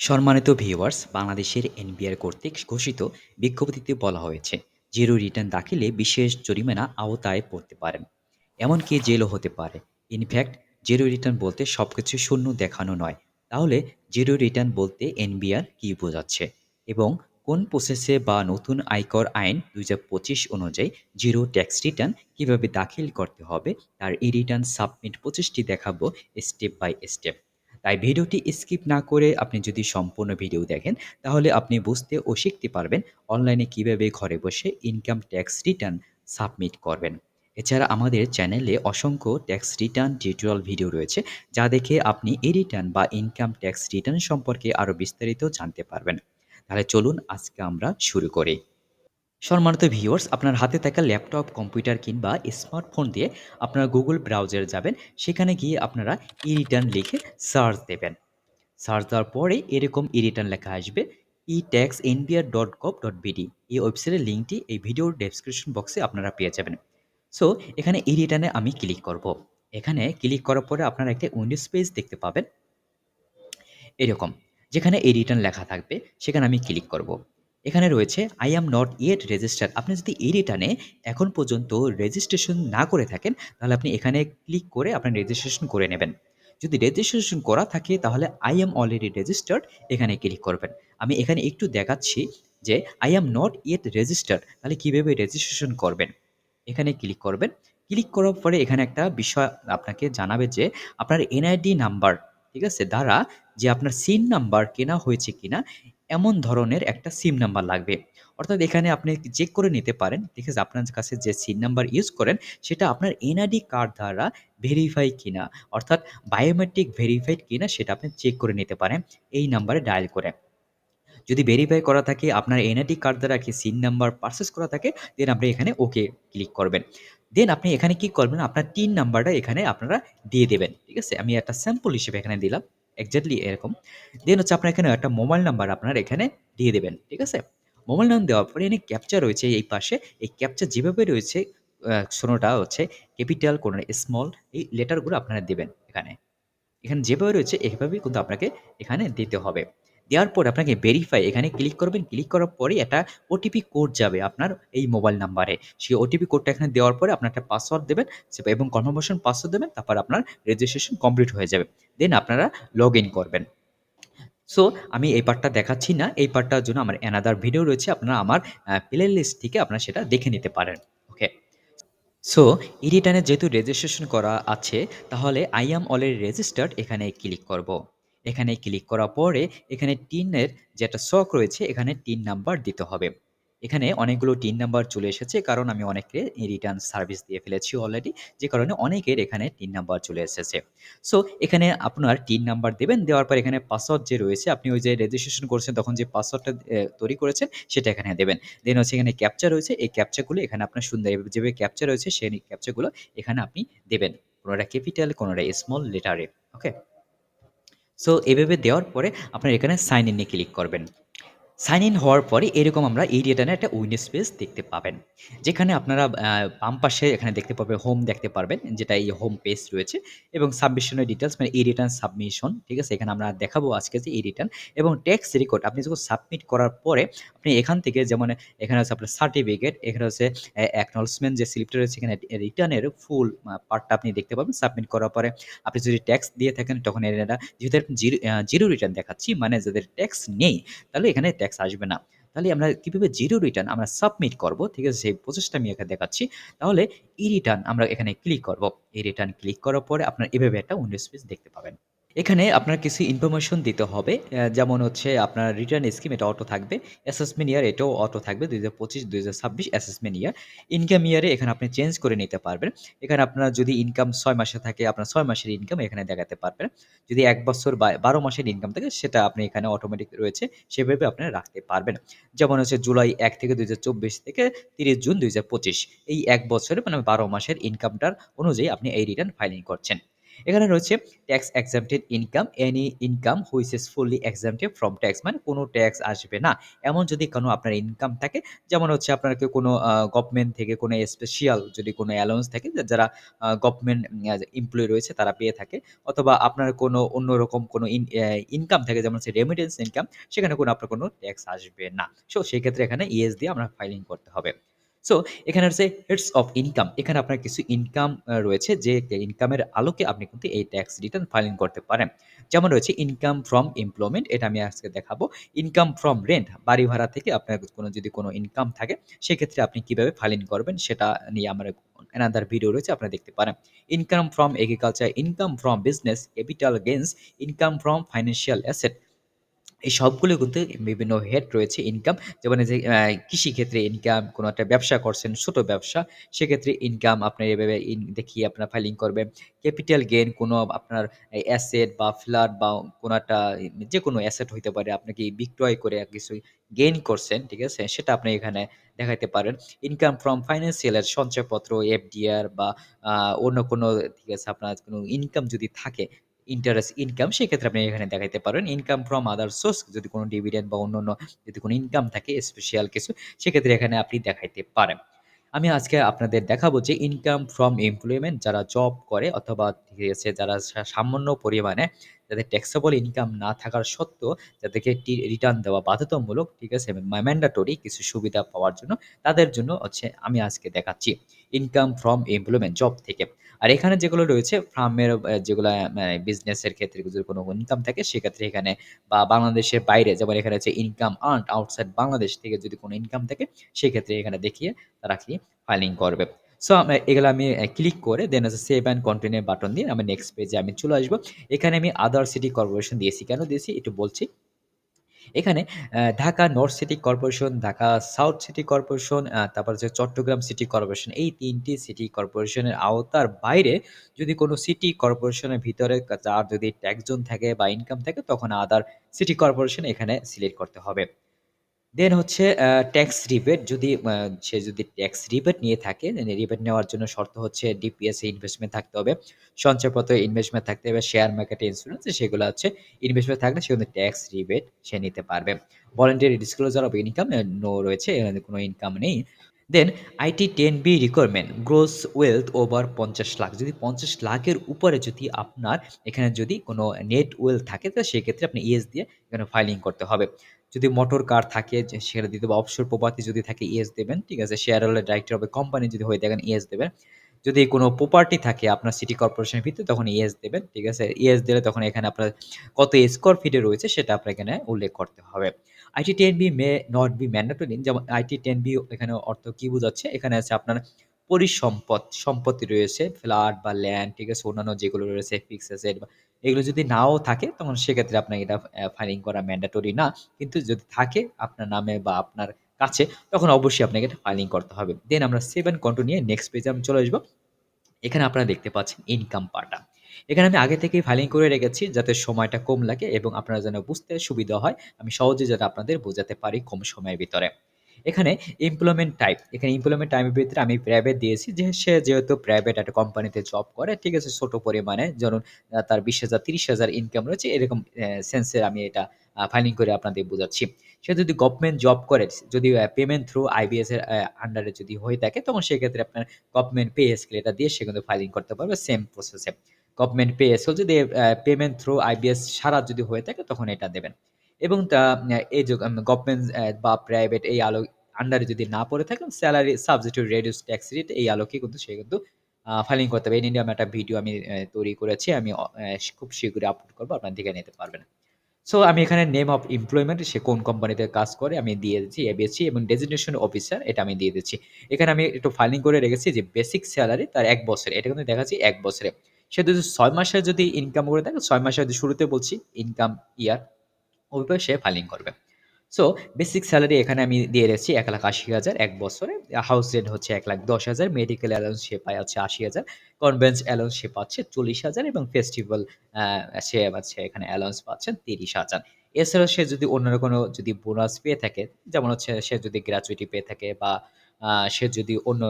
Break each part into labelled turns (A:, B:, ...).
A: সম্মানিত ভিউয়ার্স, বাংলাদেশের এনবিআর কর্তৃক ঘোষিত বিজ্ঞপ্তিতে বলা হয়েছে, জিরো রিটার্ন দাখিলে বিশেষ জরিমানা আওতায় পড়তে পারেন এমনকি জেলও হতে পারে। ইনফ্যাক্ট জিরো রিটার্ন বলতে সব কিছু শূন্য দেখানো নয়। তাহলে জিরো রিটার্ন বলতে এনবিআর কী বোঝাচ্ছে? এবং কোন প্রসেসে বা নতুন আয়কর আইন দু হাজার পঁচিশ অনুযায়ী জিরো ট্যাক্স রিটার্ন কীভাবে দাখিল করতে হবে, তার ই রিটার্ন সাবমিট প্রচেষ্টি দেখাবো স্টেপ বাই স্টেপ তাই ভিডিওটি স্কিপ না করে আপনি যদি সম্পূর্ণ ভিডিও দেখেন, তাহলে আপনি বুঝতে ও শিখতে পারবেন অনলাইনে কীভাবে ঘরে বসে ইনকাম ট্যাক্স রিটার্ন সাবমিট করবেন। এছাড়া আমাদের চ্যানেলে অসংখ্য ট্যাক্স রিটার্ন টিউটোরিয়াল ভিডিও রয়েছে, যা দেখে আপনি এই রিটার্ন বা ইনকাম ট্যাক্স রিটার্ন সম্পর্কে আরও বিস্তারিত জানতে পারবেন। তাহলে চলুন আজকে আমরা শুরু করি। সম্মানিত ভিউয়ার্স আপনার হাতে থাকা ল্যাপটপ কম্পিউটার কিংবা স্মার্টফোন দিয়ে আপনারা গুগল ব্রাউজারে যাবেন, সেখানে গিয়ে আপনারা ই রিটার্ন লিখে সার্চ দেবেন। সার্চ দেওয়ার পরে এরকম ই রিটার্ন লেখা আসবে E tax NBR dot gov dot BD এই ওয়েবসাইটের লিঙ্কটি এই ভিডিওর ডেসক্রিপশন বক্সে আপনারা পেয়ে যাবেন। সো এখানে ই রিটার্নে আমি ক্লিক করব। এখানে ক্লিক করার পরে আপনারা একটা উইন্ডোজ পেজ দেখতে পাবেন। এরকম, যেখানে এই রিটার্ন লেখা থাকবে, সেখানে আমি ক্লিক করব। এখানে রয়েছে I am not yet register আপনি যদি এই রিটার্নে এখন পর্যন্ত রেজিস্ট্রেশন না করে থাকেন, তাহলে আপনি এখানে ক্লিক করে আপনার রেজিস্ট্রেশন করে নেবেন। যদি রেজিস্ট্রেশন করা থাকে, তাহলে আই অ্যাম অলরেডি রেজিস্টার্ড এখানে ক্লিক করবেন। আমি এখানে একটু দেখাচ্ছি যে I am not yet registered তাহলে কীভাবে রেজিস্ট্রেশন করবেন? এখানে ক্লিক করবেন। ক্লিক করার পরে এখানে একটা বিষয় আপনাকে জানাবে যে, আপনার এনআইডি নাম্বার ঠিক আছে, দ্বারা যে আপনার সিন নাম্বার কেনা হয়েছে কিনা এমন ধরনের একটা সিম নাম্বার লাগবে। অর্থাৎ এখানে আপনি চেক করে নিতে পারেন। ঠিক আছে, আপনার কাছে যে সিম নাম্বার ইউজ করেন, সেটা আপনার এনআইডি কার্ড দ্বারা ভেরিফাই কিনা, অর্থাৎ বায়োমেট্রিক ভেরিফাইড কিনা, সেটা আপনি চেক করে নিতে পারেন। এই নাম্বারে ডায়াল করে। যদি ভেরিফাই করা থাকে, আপনার এনআইডি কার্ড দ্বারা কি সিন নাম্বার পারচেস করা থাকে দেন আপনি এখানে ওকে ক্লিক করবেন। দেন আপনি এখানে কি করবেন, আপনার টিন নাম্বারটা এখানে আপনারা দিয়ে দেবেন। ঠিক আছে, আমি একটা স্যাম্পল হিসেবে এখানে দিলাম। এক্স্যাক্টলি এরকম। দেন হচ্ছে আপনার এখানে একটা মোবাইল নাম্বার আপনার এখানে দিয়ে দেবেন, ঠিক আছে? মোবাইল নাম্বার দেওয়ার পরে এখানে ক্যাপচা রয়েছে এই পাশে, এই ক্যাপচা যেভাবে রয়েছে শোনোটা হচ্ছে ক্যাপিটাল কোনো স্মল এই লেটারগুলো আপনারা দেবেন এখানে। এখানে যেভাবে রয়েছে, এভাবেই কিন্তু আপনাকে এখানে দিতে হবে। দেওয়ার পর আপনাকে ভেরিফাই এখানে ক্লিক করবেন। ক্লিক করার পরে একটা ওটিপি কোড যাবে আপনার এই মোবাইল নাম্বারে সেই ওটিপি কোডটা এখানে দেওয়ার পরে আপনার একটা পাসওয়ার্ড দেবেন এবং কনফার্মেশন পাসওয়ার্ড দেবেন, তারপর আপনার রেজিস্ট্রেশন কমপ্লিট হয়ে যাবে। দেন আপনারা লগ ইন করবেন। সো আমি এই পার্টটা দেখাচ্ছি না। এই পার্টটার জন্য আমার অ্যানাদার ভিডিও রয়েছে। আপনারা আমার প্লে লিস্ট থেকে আপনারা সেটা দেখে নিতে পারেন। ওকে সো ই রিটার্নে যেহেতু রেজিস্ট্রেশন করা আছে, তাহলে আই অ্যাম অলরেডি রেজিস্টার্ড এখানে ক্লিক করব। এখানে ক্লিক করার পরে এখানে টিনের যে একটা শখ রয়েছে, এখানে টিন নাম্বার দিতে হবে। এখানে অনেকগুলো টিন নাম্বার চলে এসেছে, কারণ আমি অনেকে রিটার্ন সার্ভিস দিয়ে ফেলেছি অলরেডি যে কারণে অনেকের এখানে টিন নাম্বার চলে এসেছে। সো এখানে আপনার টিন নাম্বার দেবেন, দেওয়ার পর এখানে পাসওয়ার্ড যে রয়েছে, আপনি ওই যে রেজিস্ট্রেশন করছেন, তখন যে পাসওয়ার্ডটা তৈরি করেছেন, সেটা এখানে দেবেন। দেন হচ্ছে এখানে ক্যাপচার রয়েছে, এই ক্যাপচারগুলো এখানে আপনার সুন্দর যেভাবে ক্যাপচার রয়েছে, সেই ক্যাপচারগুলো এখানে আপনি দেবেন। কোনোটা ক্যাপিটাল কোনোটা স্মল লেটারে ওকে সো এভাবে দেওয়ার পরে আপনার এখানে সাইন ইনে ক্লিক করবেন। সাইন ইন হওয়ার পরে এরকম আমরা এই রিটার্নে একটা উইন্ডো স্পেস দেখতে পাবেন। যেখানে আপনারা বাম পাশে এখানে দেখতে পাবেন হোম দেখতে পারবেন, যেটা এই হোম পেজ রয়েছে এবং সাবমিশনের ডিটেলস মানে এই রিটার্ন সাবমিশন ঠিক আছে? এখানে আমরা দেখাবো আজকে যে এই রিটার্ন এবং ট্যাক্স রেকর্ড আপনি যখন সাবমিট করার পরে আপনি এখান থেকে যেমন এখানে হচ্ছে আপনার সার্টিফিকেট এখানে হচ্ছে অ্যাকনলসমেন্ট যে স্লিপটা রয়েছে, এখানে রিটার্নের ফুল পার্টটা আপনি দেখতে পাবেন সাবমিট করার পরে। আপনি যদি ট্যাক্স দিয়ে থাকেন, তখন এরা যেহেতু জিরো জিরো রিটার্ন দেখাচ্ছি মানে যাদের ট্যাক্স নেই, তাহলে এখানে ট্যাক্স আসবে না। তাহলে আমরা কীভাবে জিরো রিটার্ন আমরা সাবমিট করব? ঠিক আছে, সেই প্রসেসটা আমি এখানে দেখাচ্ছি। তাহলে ই রিটার্ন আমরা এখানে ক্লিক করব। ই রিটার্ন ক্লিক করার পরে আপনার এভাবে একটা উইন্ডো স্পেস দেখতে পাবেন। এখানে আপনার কিছু ইনফরমেশন দিতে হবে যেমন হচ্ছে আপনার রিটার্ন স্কিম এটা অটো থাকবে অ্যাসেসমেন্ট ইয়ার এটাও অটো থাকবে, দুই হাজার পঁচিশ, দুই হাজার ছাব্বিশ অ্যাসেসমেন্ট ইয়ার ইনকাম ইয়ারে এখানে আপনি চেঞ্জ করে নিতে পারবেন। এখানে আপনার যদি ইনকাম ছয় মাসে থাকে, আপনার ছয় মাসের ইনকাম এখানে দেখাতে পারবেন। যদি এক বছর বা বারো মাসের ইনকাম থাকে, সেটা আপনি এখানে অটোমেটিক রয়েছে, সেভাবে আপনি রাখতে পারবেন। যেমন হচ্ছে জুলাই এক থেকে দুই হাজার চব্বিশ থেকে তিরিশ জুন দুই হাজার পঁচিশ, এই এক বছরে মানে বারো মাসের ইনকামটার অনুযায়ী আপনি এই রিটার্ন ফাইলিং করছেন। এখানে রয়েছে tax exempted income, any income which is fully exempted from tax মানে কোনো ট্যাক্স আসবে না। এমন যদি কোনো আপনার ইনকাম থাকে, যেমন হচ্ছে আপনার কেউ কোনো গভর্নমেন্ট থেকে কোনো স্পেশাল যদি কোনো অ্যালাউন্স থাকে যারা গভর্নমেন্ট এমপ্লয়ি রয়েছে তারা পেয়ে থাকে। অথবা আপনার কোনো অন্যরকম কোনো ইনকাম থাকে যেমন হচ্ছে রেমিটেন্স ইনকাম সেখানে কোনো আপনার কোনো ট্যাক্স আসবে না। সো সেক্ষেত্রে এখানে ইয়েস দিয়ে আমরা ফাইলিং করতে হবে। সো এখানে হচ্ছে হেডস অফ ইনকাম। এখানে আপনার কিছু ইনকাম রয়েছে যে ইনকামের আলোকে আপনি কিন্তু এই ট্যাক্স রিটার্ন ফাইলিং করতে পারেন। যেমন রয়েছে ইনকাম ফ্রম এমপ্লয়মেন্ট এটা আমি আজকে দেখাবো। ইনকাম ফ্রম রেন্ট বাড়ি ভাড়া থেকে আপনার কোনো যদি কোনো ইনকাম থাকে সেক্ষেত্রে আপনি কীভাবে ফাইলিং করবেন সেটা নিয়ে আমার অ্যানাদার ভিডিও রয়েছে আপনারা দেখতে পারেন। Income from agriculture, income from business, capital gains, income from financial asset এই সবগুলো কিন্তু বিভিন্ন হেড রয়েছে ইনকাম। যেমন যে কৃষিক্ষেত্রে ইনকাম, কোনো একটা ব্যবসা করছেন, ছোট ব্যবসা, সেক্ষেত্রে ইনকাম আপনার এভাবে ইন দেখিয়ে আপনার ফাইলিং করবেন। ক্যাপিটাল গেইন কোনো আপনার অ্যাসেট বা ফ্ল্যাট বা কোনো একটা যেকোনো অ্যাসেট হইতে পারে। আপনি কি বিক্রয় করে কিছু গেইন করছেন, ঠিক আছে? সেটা আপনি এখানে দেখাইতে পারেন। ইনকাম ফ্রম ফাইন্যান্সিয়াল এর সঞ্চয়পত্র, এফডিআর বা অন্য কোনো ঠিক আছে আপনার কোনো ইনকাম যদি থাকে ইন্টারেস্ট ইনকাম সেক্ষেত্রে আপনি এখানে দেখাইতে পারেন। ইনকাম ফ্রম আদার সোর্স যদি কোনো ডিভিডেন্ড বা অন্য যদি কোনো ইনকাম থাকে স্পেশাল কিছু সেক্ষেত্রে এখানে আপনি দেখাইতে পারেন। আমি আজকে আপনাদের দেখাবো যে ইনকাম ফ্রম এমপ্লয়মেন্ট যারা জব করে অথবা যারা সামান্য পরিমাণে যাদের ট্যাক্সেবল ইনকাম না থাকার সত্ত্বেও যাদেরকে রিটার্ন দেওয়া বাধ্যতামূলক, ঠিক আছে? ম্যান্ডেটরি কিছু সুবিধা পাওয়ার জন্য তাদের জন্য হচ্ছে আমি আজকে দেখাচ্ছি। ইনকাম ফ্রম এমপ্লয়মেন্ট জব থেকে। আর এখানে যেগুলো রয়েছে ফার্মের যেগুলো বিজনেসের ক্ষেত্রে যদি কোনো ইনকাম থাকে সেক্ষেত্রে এখানে বা বাংলাদেশের বাইরে যেমন এখানে হচ্ছে ইনকাম আর্নড আউটসাইড বাংলাদেশ থেকে যদি কোনো ইনকাম থাকে সেক্ষেত্রে এখানে দেখিয়ে তারা কি ফাইলিং করবে। সো এগুলো আমি ক্লিক করে দেন হচ্ছে সেভ অ্যান্ড কন্টিনিউ বাটন দিয়ে আমি নেক্সট পেজে আমি চলে আসব। এখানে আমি আদার সিটি কর্পোরেশন দিয়েছি। কেন দিয়েছি একটু বলছি। এখানে Dhaka north city corporation, Dhaka south city corporation, তারপর হচ্ছে চট্টগ্রাম সিটি কর্পোরেশন। এই ৩ টি সিটি কর্পোরেশনের আওতার বাইরে যদি কোনো সিটি কর্পোরেশনের ভিতরে যার যদি ট্যাক্স জোন থাকে বা ইনকাম থাকে তখন আদার সিটি কর্পোরেশন এখানে সিলেক্ট করতে হবে। দেন হচ্ছে ট্যাক্স রিবেট যদি সে যদি ট্যাক্স রিবেট নিয়ে থাকে, রিবেট নেওয়ার জন্য শর্ত হচ্ছে ডিপিএস ইনভেস্টমেন্ট থাকতে হবে। সঞ্চয়পত্র ইনভেস্টমেন্ট থাকতে হবে, শেয়ার মার্কেটে ইন্সুরেন্স সেগুলো হচ্ছে ইনভেস্টমেন্ট থাকলে সে কিন্তু ট্যাক্স রিবেট সে নিতে পারবে। Voluntary disclosure of income no রয়েছে, কোনো ইনকাম নেই। Then IT 10B requirement gross wealth over ৫০ lakh. যদি ৫০ লাখের উপরে যদি আপনার এখানে যদি কোনো নেট ওয়েলথ থাকে তো সেক্ষেত্রে আপনি ইয়েস দিয়ে এখানে ফাইলিং করতে হবে। যদি মোটর কার থাকে সেটা দিতে হবে, অফশোর প্রপার্টি যদি থাকে ইয়েস দেবেন। ঠিক আছে? Share holder director of company যদি হয়ে থাকেন ইয়েস দেবেন। যদি কোনো প্রপার্টি থাকে আপনার সিটি কর্পোরেশনের ভিতরে তখন ইয়েস দেবেন। ঠিক আছে? ইয়েস দিলে তখন এখানে আপনার কত স্কোয়ার ফিটে রয়েছে সেটা আপনার এখানে উল্লেখ করতে হবে। IT 10B may not be mandatory যেমন আইটি 10B এখানে অর্থ কি বোঝাচ্ছে? এখানে আছে আপনার পরিসম্পদ, সম্পত্তি রয়েছে, ফ্ল্যাট বা ল্যান্ড, ঠিক আছে? অন্যান্য যেগুলো রয়েছে ফিক্সড অ্যাসেট বা এগুলো যদি নাও থাকে, তখন সেক্ষেত্রে আপনার এটা ফাইলিং করা ম্যান্ডেটরি না। কিন্তু যদি থাকে আপনার নামে বা আপনার কাছে, তখন অবশ্যই আপনাকে এটা ফাইলিং করতে হবে। দেন আমরা সেভেন কন্টিনিউ নিয়ে নেক্সট পেজে আমি চলে আসব। এখানে আপনারা দেখতে পাচ্ছেন ইনকাম পার্টটা। এখানে আমি আগে থেকেই ফাইলিং করে রেখেছি, যাতে সময়টা কম লাগে এবং আপনারা যেন বুঝতে সুবিধা হয়। আমি সহজে যাতে আপনাদের বোঝাতে পারি কম সময়ের ভিতরে। এখানে এমপ্লয়মেন্ট টাইপ, এখানে এমপ্লয়মেন্ট টাইপের ভিতরে আমি প্রাইভেট দিয়েছি যে সে যেহেতু প্রাইভেট একটা কোম্পানিতে জব করে, ঠিক আছে? ছোট পরিমাণে আ তার ২০,০০০, ৩০,০০০ ইনকাম রয়েছে এরকম অ্যা সেন্সে আমি এটা ফাইলিং করে আপনাদের বোঝাচ্ছি। সে যদি গভর্নমেন্ট জব করে, যদি পেমেন্ট থ্রু আইবিএস এর আন্ডারে যদি হয়ে থাকে তখন সেক্ষেত্রে আপনার গভর্নমেন্ট পে স্কেল এটা দিয়ে সে কিন্তু ফাইলিং করতে পারবে সেম প্রসেসে। গভর্নমেন্ট পে স্কেল যদি পেমেন্ট থ্রু আইবিএস সারা যদি হয়ে থাকে তখন এটা দেবেন। এবং তা এই যে গভর্নমেন্ট বা প্রাইভেট এই আলো আন্ডারে যদি না পড়ে থাকেন salary subject to reduce tax rate এই আলোকে কিন্তু সে কিন্তু ফাইলিং করতে হবে। এই নিয়ে আমি একটা ভিডিও আমি তৈরি করেছি। আমি খুব শীঘ্রই আপলোড করব, আপনার দিকে নিতে পারবেন। সো আমি এখানে নেম অফ এমপ্লয়মেন্ট সে কোন কোম্পানিতে কাজ করে, আমি দিয়ে দিচ্ছি এবিসি এবং ডেজিগনেশন অফিসার এটা আমি দিয়ে দিচ্ছি। এখানে আমি একটু ফাইলিং করে রেখেছি যে বেসিক স্যালারি তার এক বছরে। এটা কিন্তু দেখাচ্ছি এক বছরে। সে যদি ছয় মাসে যদি ইনকাম করে থাকে, ছয় মাসে যদি শুরুতে বলছি ইনকাম ইয়ার ওইভাবে সে ফাইলিং করবে। সো বেসিক স্যালারি এখানে আমি দিয়ে রেখেছি ১,৮০,০০০ ১ বছরে। হাউস রেন্ট হচ্ছে ১,১০,০০০ মেডিকেল অ্যালাউন্স সে পায় হচ্ছে ৮০,০০০ কনভেন্স অ্যালাউন্স সে পাচ্ছে ৪০,০০০ এবং ফেস্টিভ্যাল সে পাচ্ছে এখানে অ্যালাউন্স পাচ্ছেন ৩০,০০০। এছাড়াও সে যদি অন্য কোনো যদি বোনাস পেয়ে থাকে, যেমন হচ্ছে সে যদি গ্র্যাচুইটি পেয়ে থাকে বা সে যদি অন্য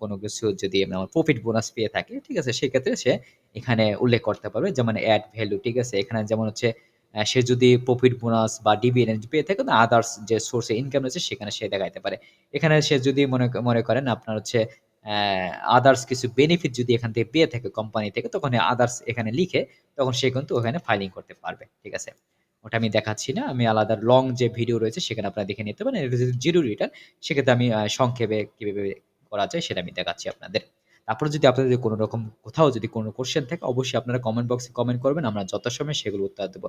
A: কোনো কিছু যদি আমার প্রফিট বোনাস পেয়ে থাকে, ঠিক আছে? সেক্ষেত্রে সে এখানে উল্লেখ করতে পারবে। যেমন অ্যাড ভ্যালু, ঠিক আছে? এখানে যেমন হচ্ছে সে যদি প্রফিট বোনাস বা ডিভিডেন্ড পেয়ে থাকে না আদার্স যে সোর্স ইনকাম রয়েছে, সেখানে সে দেখাইতে পারে। এখানে সে যদি মনে মনে করেন আপনার হচ্ছে আদার্স কিছু বেনিফিট যদি এখান থেকে পেয়ে থাকে কোম্পানি থেকে, তখন আদার্স এখানে লিখে, তখন সে কিন্তু ওখানে ফাইলিং করতে পারবে। ঠিক আছে? ওটা আমি দেখাচ্ছি না। আমি আলাদা লং যে ভিডিও রয়েছে, সেখানে আপনারা দেখে নিতে পারেন। জিরো রিটার্ন সেক্ষেত্রে আমি সংক্ষেপে কীভাবে করা যায়, সেটা আমি দেখাচ্ছি আপনাদের। তারপরে যদি আপনাদের কোনো রকম কোথাও যদি কোনো কোয়েশ্চেন থাকে অবশ্যই আপনারা কমেন্ট বক্সে কমেন্ট করবেন। আমরা যথাসময়ে সেগুলো উত্তর দেব।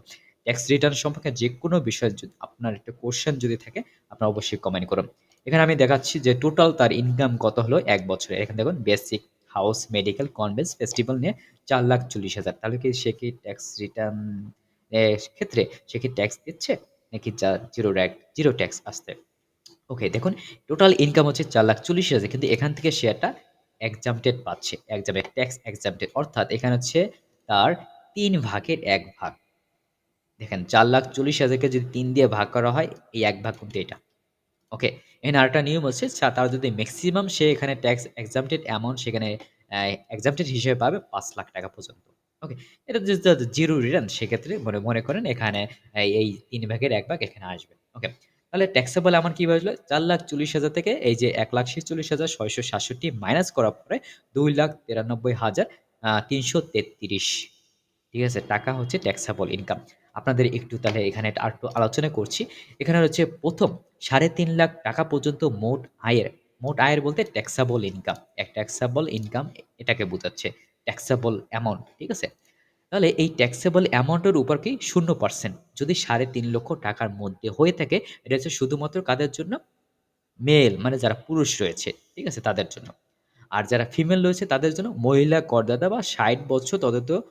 A: ট্যাক্স রিটার্ন সম্পর্কে যেকোনো বিষয়ে যদি আপনার একটা কোশ্চেন যদি থাকে আপনারা অবশ্যই কমেন্ট করুন। এখানে আমি দেখাচ্ছি যে টোটাল তার ইনকাম কত হলো এক বছরে। এখানে দেখুন basic, house, medical, conveyance, festival নিয়ে ৪,৪০,০০০ তাহলে কি সে কি ট্যাক্স রিটার্ন ক্ষেত্রে সে কি ট্যাক্স দিচ্ছে? নাকি যা জিরো র‍্যাক জিরো ট্যাক্স আসতে ওকে দেখুন টোটাল ইনকাম হচ্ছে ৪,৪০,০০০ কিন্তু এখান থেকে সে একটা এক্সাম্পটেড পাচ্ছে। এক্সামে ট্যাক্স এক্সাম্পটেড অর্থাৎ এখানে হচ্ছে তার ৩ ভাগের ১ ভাগ। দেখেন ৪,৪০,০০০ কে যদি ৩ দিয়ে ভাগ করা হয় এই ১ ভাগ কিন্তু এটা। ওকে। এখানে আরেকটা নিয়ম হচ্ছে তার যদি মেক্সিমাম সে এখানে ট্যাক্স এক্সাম্পটেড অ্যামাউন্ট সেখানে অ্যা এক্সাম্পটেড হিসেবে পাবে ৳৫,০০,০০০ পর্যন্ত। ওকে। এটা জিরো রিটার্ন সেক্ষেত্রে মনে মনে করেন এখানে এই ৩ ভাগের ১ ভাগ এখানে আসবে। ওকে। তাহলে ট্যাক্সেবল অ্যামাউন্ট কীভাবে আসলো? ৪,৪০,০০০ থেকে এই যে ১,৪৬,৬৬৭ মাইনাস করার পরে দুই লাখ তিরানব্বই হাজার তিনশো তেত্রিশ ঠিক আছে? টাকা হচ্ছে ট্যাক্সেবল ইনকাম। আপনাদের একটু তাহলে এখানে আরেকটু আলোচনা করছি। এখানে হচ্ছে ১ম ৳৩.৫ পর্যন্ত মোট আয়ের, মোট আয়ের বলতে ট্যাক্সেবল ইনকাম। এক ট্যাক্সেবল ইনকাম এটাকে বোঝাচ্ছে। ট্যাক্সেবল অ্যামাউন্ট, ঠিক আছে? তাহলে এই ট্যাক্সেবল অ্যামাউন্টের উপর কি শূন্য পার্সেন্ট যদি সাড়ে তিন লক্ষ টাকার মধ্যে হয়ে থাকে এটা হচ্ছে শুধুমাত্র কাদের জন্য? মেল মানে যারা পুরুষ রয়েছে, ঠিক আছে? তাদের জন্য। আর যারা ফিমেল রয়েছে তাদের জন্য মহিলা করদাতা বা ৬০ বছর ততোধিক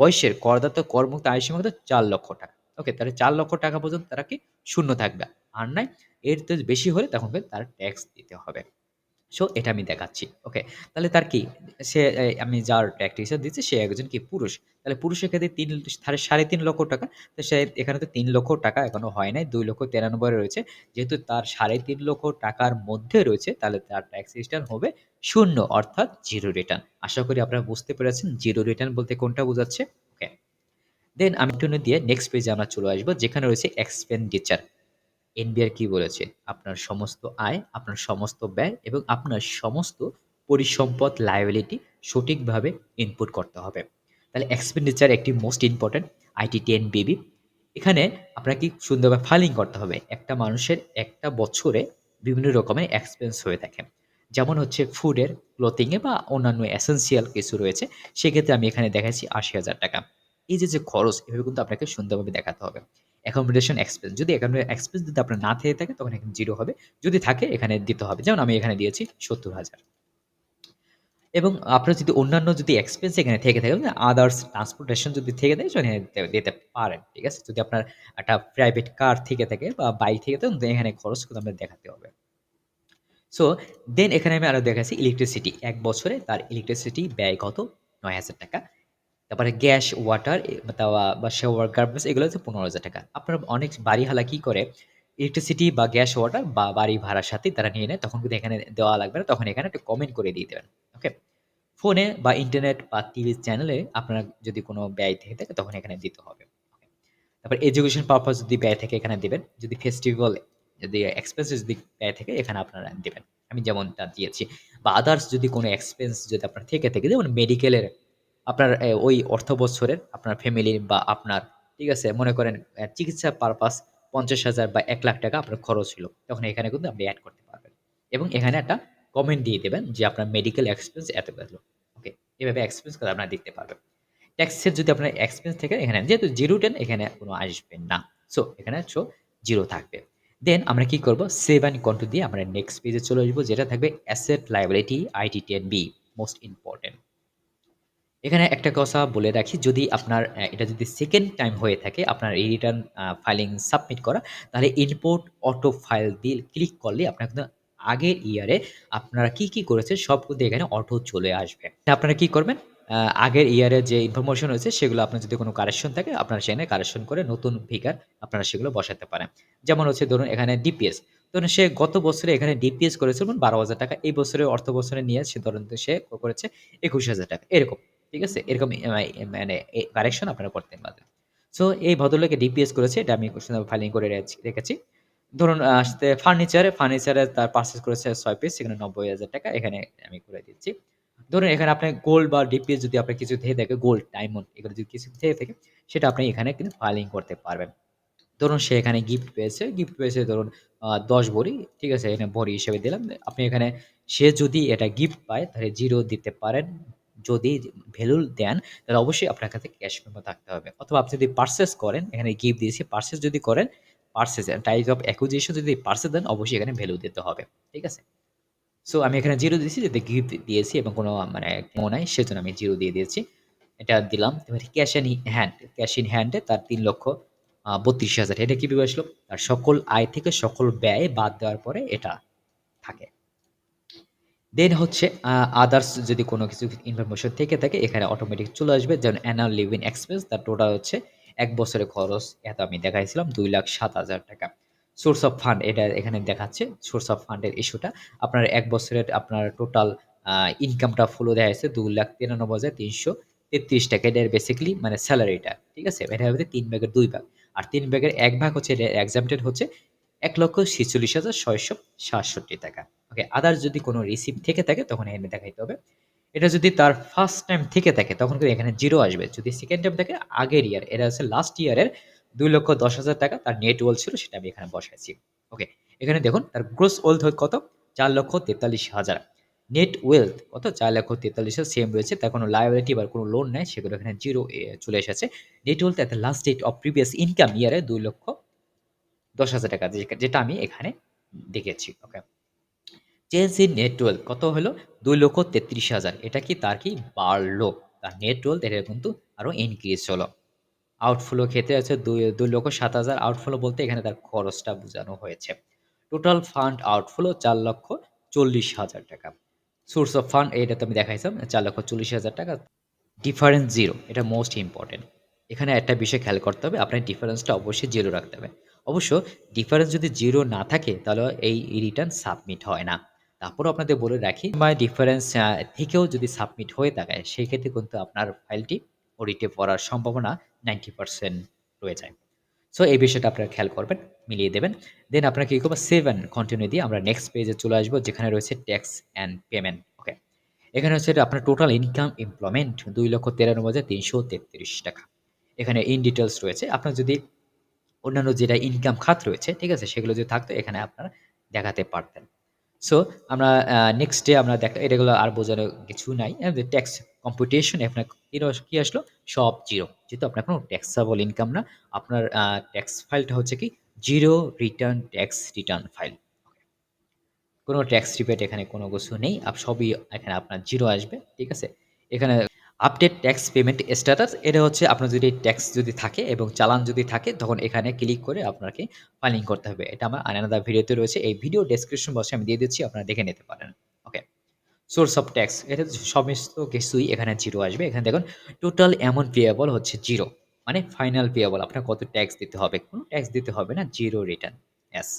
A: বয়সের করদাতা করমুক্ত আয় সীমা কত? ৳৪,০০,০০০ ওকে তাহলে চার লক্ষ টাকা পর্যন্ত তারা কি শূন্য থাকবে। আর নাই এর বেশি হলে তখন তার ট্যাক্স দিতে হবে। সো এটা আমি দেখাচ্ছি। ওকে। তাহলে তার কি? সে আমি যার ট্যাক্সেশন দিচ্ছি সে একজন কি পুরুষ। তাহলে পুরুষের ক্ষেত্রে তিন সাড়ে ৳৩,৫০,০০০ তো সে এখানে তো তিন লক্ষ টাকা এখনও হয় নাই। ৳২,৯৩,০০০ রয়েছে। যেহেতু তার সাড়ে তিন লক্ষ টাকার মধ্যে রয়েছে তাহলে তার ট্যাক্স রিটার্ন হবে শূন্য অর্থাৎ জিরো রিটার্ন। আশা করি আপনারা বুঝতে পেরেছেন জিরো রিটার্ন বলতে কোনটা বোঝাচ্ছে? ওকে। দেন আমি একটু দিয়ে নেক্সট পেজে আমরা চলে আসব যেখানে রয়েছে এক্সপেন্ডিচার। এনবিআর কি বলেছে? আপনার সমস্ত আয়, আপনার সমস্ত ব্যয় এবং আপনার সমস্ত পরিসম্পদ লায়াবিলিটি সঠিকভাবে ইনপুট করতে হবে। তাহলে এক্সপেন্ডিচার একটি মোস্ট ইম্পোর্টেন্ট আইটি টেন বিবি। এখানে আপনাকে সুন্দরভাবে ফাইলিং করতে হবে। একটা মানুষের একটা বছরে বিভিন্ন রকমের এক্সপেন্স হয়ে থাকে। যেমন হচ্ছে ফুডের, ক্লথিং এ বা অন্যান্য এসেনশিয়াল কিছু রয়েছে। সেক্ষেত্রে আমি এখানে দেখাচ্ছি ৳৮০,০০০ এই যে, যে খরচ এভাবে কিন্তু আপনাকে সুন্দরভাবে দেখাতে হবে। অ্যাকোমোডেশন এক্সপেন্স যদি এক্সপেন্স যদি আপনার না থেকে থাকে তখন এখানে জিরো হবে। যদি থাকে এখানে দিতে হবে। যেমন আমি এখানে দিয়েছি ৳৭০,০০০ এবং আপনার যদি অন্যান্য যদি এক্সপেন্স এখানে থেকে থাকে আদার্স ট্রান্সপোর্টেশন যদি থেকে থাকে সেখানে দিতে পারেন। ঠিক আছে? যদি আপনার একটা প্রাইভেট কার থেকে থাকে বা বাইক থেকে থাকে এখানে খরচ কিন্তু আপনার দেখাতে হবে। সো দেন এখানে আমি আরও দেখাচ্ছি ইলেকট্রিসিটি। এক বছরে তার ইলেকট্রিসিটি ব্যয় কত? ৳৯,০০০ তারপরে গ্যাস, ওয়াটার তাওয়া বা শাওয়ার, গার্মেন্টস এগুলো হচ্ছে ৳১৫,০০০ আপনার অনেক বাড়িওয়ালা কি করে? ইলেকট্রিসিটি বা গ্যাস, ওয়াটার বা বাড়ি ভাড়ার সাথেই তারা নিয়ে নেয়। তখন কিন্তু এখানে দেওয়া লাগবে না। তখন এখানে একটা কমেন্ট করে দিয়ে দেবেন। ওকে? ফোনে বা ইন্টারনেট বা টিভি চ্যানেলে আপনার যদি কোনো ব্যয় থেকে থাকে তখন এখানে দিতে হবে। তারপর এডুকেশন পারপাস যদি ব্যয় থেকে এখানে দেবেন যদি ফেস্টিভ্যাল যদি এক্সপেন্স যদি ব্যয় থেকে এখানে আপনারা দিবেন। আমি যেমনটা দিয়েছি। বা আদার্স যদি কোনো এক্সপেন্স যদি আপনার থেকে থাকে যেমন মেডিকেলের আপনার ওই অর্থ বছরের আপনার ফ্যামিলির বা আপনার ঠিক আছে? মনে করেন চিকিৎসা পারপাস ৫০,০০০ বা এক লাখ টাকা আপনার খরচ হলো। তখন এখানে কিন্তু আপনি অ্যাড করতে পারবেন। এবং এখানে একটা কমেন্ট দিয়ে দেবেন যে আপনার মেডিকেল এক্সপেন্স এত গেল। ওকে। এভাবে এক্সপেন্স করে আপনারা দেখতে পারবেন। ট্যাক্সের যদি আপনার এক্সপেন্স থেকে এখানে যেহেতু জিরো টেন এখানে কোনো আসবে না। সো এখানে শো জিরো থাকবে। দেন আমরা কি করব? সেভ অ্যান্ড কন্টিনিউ দিয়ে আমরা নেক্সট পেজে চলে আসব যেটা থাকবে asset liability IT ten B most important. এখানে একটা কথা বলে রাখি যদি আপনার এটা যদি সেকেন্ড টাইম হয়ে থাকে আপনার এই রিটার্ন ফাইলিং সাবমিট করা তাহলে ইনপোর্ট অটো ফাইল দিয়ে ক্লিক করলে আপনার কিন্তু আগের ইয়ারে আপনারা কি, কি করেছেন সব কিন্তু এখানে অটো চলে আসবে। আপনারা কি করবেন? আগের ইয়ারের যে ইনফরমেশন রয়েছে সেগুলো আপনার যদি কোনো কারেকশন থাকে আপনারা সেখানে কারেকশন করে নতুন ফিগার আপনারা সেগুলো বসাতে পারেন। যেমন হচ্ছে ধরুন এখানে ডিপিএস ধরুন সে গত বছরে এখানে ডিপিএস করেছে বারো হাজার টাকা এই বছরে অর্থ বছরে নিয়ে সে ধরুন সে করেছে ৳২১,০০০ এরকম। ঠিক আছে? এরকম মানে কারেকশন আপনারা করতে পারবেন। সো এই ভদ্রলোকে ডিপিএস করেছে এটা আমি ফাইলিং করে রেখেছি। ধরুন আসতে ফার্নিচারে, ফার্নিচারে তার পারচেজ করেছে ছয় পিস সেখানে ৳৯০,০০০ এখানে আমি করে দিচ্ছি। ধরুন এখানে আপনার গোল্ড বা ডিপিএস যদি আপনার কিছু থেকে থাকে গোল্ড, ডায়মন্ড এগুলো যদি কিছু থেকে থাকে সেটা আপনি এখানে কিন্তু ফাইলিং করতে পারবেন। ধরুন সে এখানে গিফট পেয়েছে, গিফট পেয়েছে ধরুন ১০ ভরি, ঠিক আছে? এখানে ভরি হিসেবে দিলাম। আপনি এখানে সে যদি এটা গিফট পায় তাহলে জিরো দিতে পারেন। যদি ভ্যালু দেন তাহলে অবশ্যই আপনার কাছে ক্যাশ মেমো থাকতে হবে। অথবা আপনি যদি পার্সেস করেন, এখানে গিফট দিয়েছি, পার্সেস যদি করেন, পার্সেস টাইপ অফ অ্যাকুইজিশন যদি পারচেজ দেন অবশ্যই এখানে ভ্যালু দিতে হবে। ঠিক আছে? সো আমি এখানে জিরো দিয়েছি যাতে গিফট দিয়েছি এবং কোনো মানে মেমো নাই সেজন্য আমি জিরো দিয়ে দিয়েছি। এটা দিলাম। Cash in hand, cash in হ্যান্ডে তার তিন লক্ষ বত্রিশ হাজার এটা কীভাবে আসলো? তার সকল আয় থেকে সকল ব্যয় বাদ দেওয়ার পরে এটা থাকে। দেন হচ্ছে আদার্স যদি কোনো কিছু ইনফরমেশন থেকে থাকে এখানে অটোমেটিক চলে আসবে। যেমন অ্যানুয়াল লিভিং এক্সপেন্স তার টোটাল হচ্ছে ১ বছরের খরচ এত আমি দেখাইছিলাম ৳২,০০,০০০ সোর্স অফ ফান্ড এটা এখানে দেখাচ্ছে। সোর্স অফ ফান্ড এর ইস্যুটা আপনার এক বছরের আপনার টোটাল ইনকামটা ফুলও দেখা যাচ্ছে ৳২,৯৩,৩৩ এটার বেসিক্যালি মানে স্যালারিটা ঠিক আছে? এটা হবে ৩ ভাগের ২ ভাগ। আর তিন ব্যাগের এক ভাগ হচ্ছে এক্সামটেড হচ্ছে এটা এক্সাম্পটেড হচ্ছে ৳১,৪৬,৬৬৭ ওকে আদার্স যদি কোনো রিসিপ্ট থেকে থাকে তখন এখানে দেখাইতে হবে। এটা যদি তার ফার্স্ট টাইম থেকে থাকে তখন কিন্তু এখানে জিরো আসবে। যদি সেকেন্ড টাইম থাকে আগের ইয়ার এটা হচ্ছে লাস্ট ইয়ারের ৳২,১০,০০০ তার নেট ওয়েলথ ছিল সেটা আমি এখানে বসাইছি। ওকে এখানে দেখুন তার গ্রোস ওয়েলথ কত? ৳৪,৪৩,০০০ নেট ওয়েলথ কত? ৳৪,৪৩,০০০ সেম রয়েছে। তার কোনো লায়াবিলিটি বা কোনো লোন নাই সেগুলো এখানে জিরো চলে এসেছে। Net wealth the last date of previous income ইয়ারে ৳২,১০,০০০ টাকা যেটা আমি এখানে দেখেছি। Okay. Change in net wealth কত হলো? ৳২,৩৩,০০০ এটা কি তার কি বাড়লো। তার নেট ওয়েলথ এটা কিন্তু আরও ইনক্রিজ হলো। আউটফ্লো ক্ষেত্রে আছে দুই ৳২,০৭,০০০ আউটফ্লো বলতে এখানে তার খরচটা বোঝানো হয়েছে। টোটাল ফান্ড আউটফ্লো ৳৪,৪০,০০০ সোর্স অফ ফান্ড এটা তো আমি দেখাইছিলাম ৳৪,৪০,০০০ ডিফারেন্স জিরো এটা মোস্ট ইম্পোর্টেন্ট। এখানে একটা বিষয় খেয়াল করতে হবে আপনার ডিফারেন্সটা অবশ্যই জিরো রাখতে হবে। অবশ্য ডিফারেন্স যদি 0 না থাকে তাহলে এই রিটার্ন সাবমিট হয় না। তারপরেও আপনাদের বলে রাখি বা ডিফারেন্স থেকেও যদি সাবমিট হয়ে থাকে সেক্ষেত্রে কিন্তু আপনার ফাইলটি অডিটে পড়ার সম্ভাবনা 90% রয়ে যায়। সো এই বিষয়টা আপনারা খেয়াল করবেন, মিলিয়ে দেবেন। দেন আপনারা কি করবেন সেভ অ্যান্ড কন্টিনিউ দিয়ে আমরা নেক্সট পেজে চলে আসব যেখানে রয়েছে ট্যাক্স অ্যান্ড পেমেন্ট। ওকে। এখানে হচ্ছে আপনার টোটাল ইনকাম এমপ্লয়মেন্ট ৳২,৯৩,৩৩৩ এখানে ইন ডিটেলস রয়েছে। আপনার যদি অন্যান্য যেটা ইনকাম খাত রয়েছে, ঠিক আছে? সেগুলো যদি থাকতো এখানে আপনারা দেখাতে পারতেন। সো আমরা নেক্সট ডে আমরা দেখা এটাগুলো আর বোঝানো কিছু নাই। ট্যাক্স কম্পুটেশন আপনার কি আসলো? সব জিরো যেহেতু আপনার কোনো ট্যাক্সেবল ইনকাম না। আপনার ট্যাক্স ফাইলটা হচ্ছে কি zero return tax return file. কোনো ট্যাক্স রিবেট এখানে কোনো কিছু নেই। সবই এখানে আপনার জিরো আসবে। ঠিক আছে? এখানে আপডেট ট্যাক্স পেমেন্ট স্ট্যাটাস এটা হচ্ছে আপনার যদি ট্যাক্স যদি থাকে এবং চালান যদি থাকে, তখন এখানে ক্লিক করে আপনাকে ফাইলিং করতে হবে। এটা আমার আনাদার ভিডিওতে রয়েছে। এই ভিডিও ডেসক্রিপশন বক্সে আমি দিয়ে দিচ্ছি, আপনারা দেখে নিতে পারেন। ওকে। সোর্স অফ ট্যাক্স এটা সমস্ত কিছুই এখানে জিরো আসবে। এখানে দেখুন টোটাল অ্যামাউন্ট পেয়েবল হচ্ছে জিরো মানে ফাইনাল পেয়েবল আপনার কত ট্যাক্স দিতে হবে। কোনো ট্যাক্স দিতে হবে না জিরো রিটার্ন। ইয়েস।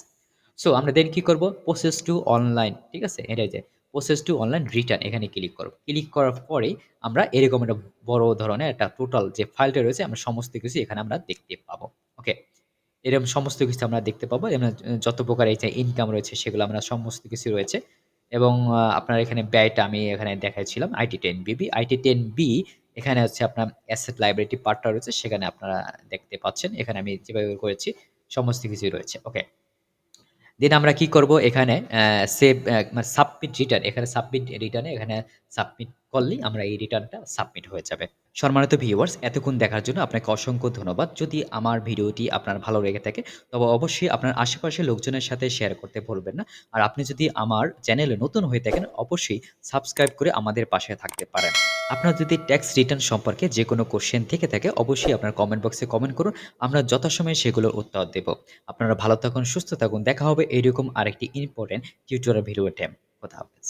A: সো আমরা দেন কি করব? প্রসেস টু অনলাইন ঠিক আছে? এটাই যে প্রসেস টু অনলাইন রিটার্ন এখানে ক্লিক করব। ক্লিক করার পরেই আমরা এরকম একটা বড় ধরনের একটা টোটাল যে ফাইলটা রয়েছে আমরা সমস্ত কিছু এখানে আমরা দেখতে পাবো। ওকে। এরকম সমস্ত কিছু আমরা দেখতে পাবো। যত প্রকার এই যে ইনকাম রয়েছে সেগুলো আমরা সমস্ত কিছু রয়েছে। এবং আপনার এখানে ব্যয়টা আমি এখানে দেখাচ্ছিলাম IT10BB, IT10B এখানে হচ্ছে আপনার অ্যাসেট লায়াবিলিটি পার্টটা রয়েছে সেখানে আপনারা দেখতে পাচ্ছেন। এখানে আমি যেভাবে করেছি সমস্ত কিছুই রয়েছে। ওকে। দেন আমরা কি করব এখানে সেভ মানে সাবমিট রিটার্ন এখানে সাবমিট রিটার্নে এখানে সাবমিট করলেই আমরা এই রিটার্নটা সাবমিট হয়ে যাবে। সম্মানিত ভিউয়ার্স এতক্ষণ দেখার জন্য আপনাকে অসংখ্য ধন্যবাদ। যদি আমার ভিডিওটি আপনার ভালো লেগে থাকে তবে অবশ্যই আপনার আশেপাশের লোকজনের সাথে শেয়ার করতে ভুলবেন না। আর আপনি যদি আমার চ্যানেলে নতুন হয়ে থাকেন অবশ্যই সাবস্ক্রাইব করে আমাদের পাশে থাকতে পারেন। আপনার যদি ট্যাক্স রিটার্ন সম্পর্কে যেকোনো কোশ্চেন থেকে থাকে অবশ্যই আপনার কমেন্ট বক্সে কমেন্ট করুন। আমরা যথাসময়ে সেগুলোর উত্তর দেব। আপনারা ভালো থাকুন, সুস্থ থাকুন। দেখা হবে এরকম আরেকটি ইম্পোর্টেন্ট টিউটোরিয়াল ভিডিওতে। খোদা হাফেজ।